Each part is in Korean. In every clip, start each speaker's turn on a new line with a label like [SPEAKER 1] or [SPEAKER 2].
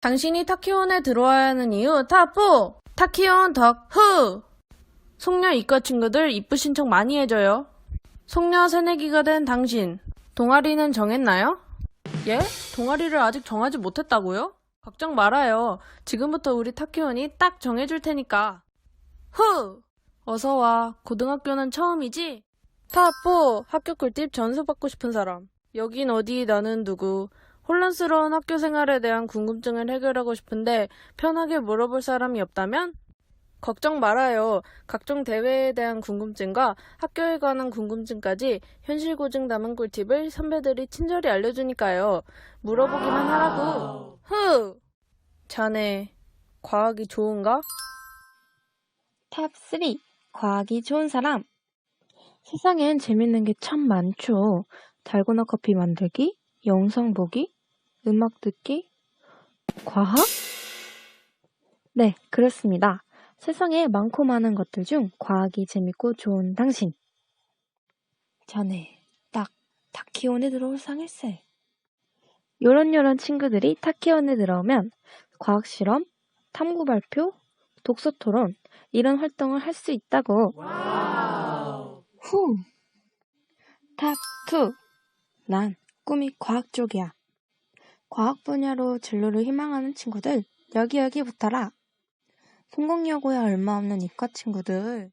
[SPEAKER 1] 당신이 타키온에 들어와야 하는 이유 탑4 타키온 덕후 송녀 이과 친구들 이쁘신 척 많이 해줘요 송녀 새내기가 된 당신 동아리는 정했나요? 예? 동아리를 아직 정하지 못했다고요? 걱정 말아요 지금부터 우리 타키온이 딱 정해줄 테니까 후! 어서 와 고등학교는 처음이지? 탑4 학교 꿀팁 전수 받고 싶은 사람 여긴 어디 나는 누구 혼란스러운 학교 생활에 대한 궁금증을 해결하고 싶은데 편하게 물어볼 사람이 없다면? 걱정 말아요. 각종 대회에 대한 궁금증과 학교에 관한 궁금증까지 현실 고증 담은 꿀팁을 선배들이 친절히 알려주니까요. 물어보기만 하라고. 흐! 자네, 과학이 좋은가?
[SPEAKER 2] 탑 3. 과학이 좋은 사람. 세상엔 재밌는 게 참 많죠. 달고나 커피 만들기, 영상 보기, 음악 듣기, 과학? 네, 그렇습니다. 세상에 많고 많은 것들 중 과학이 재밌고 좋은 당신. 전에 딱 타키온에 들어올 상일세. 요런요런 친구들이 타키온에 들어오면 과학 실험, 탐구 발표, 독서 토론, 이런 활동을 할 수 있다고. 후. 탑 2. 난 꿈이 과학 쪽이야. 과학 분야로 진로를 희망하는 친구들, 여기 여기 붙어라. 성공여고에 얼마 없는 이과 친구들.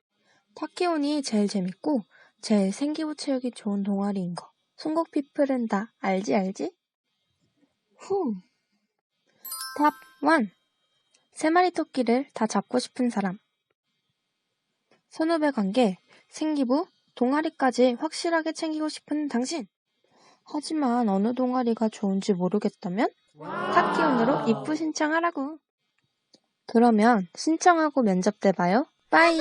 [SPEAKER 2] 타키온이 제일 재밌고, 제일 생기부체력이 좋은 동아리인 거. 송곡피플은 다 알지 알지? 후. 탑 1. 세 마리 토끼를 다 잡고 싶은 사람. 선후배 관계, 생기부, 동아리까지 확실하게 챙기고 싶은 당신. 하지만 어느 동아리가 좋은지 모르겠다면 타키온으로 입부 신청하라고. 그러면 신청하고 면접 때 봐요. 빠이.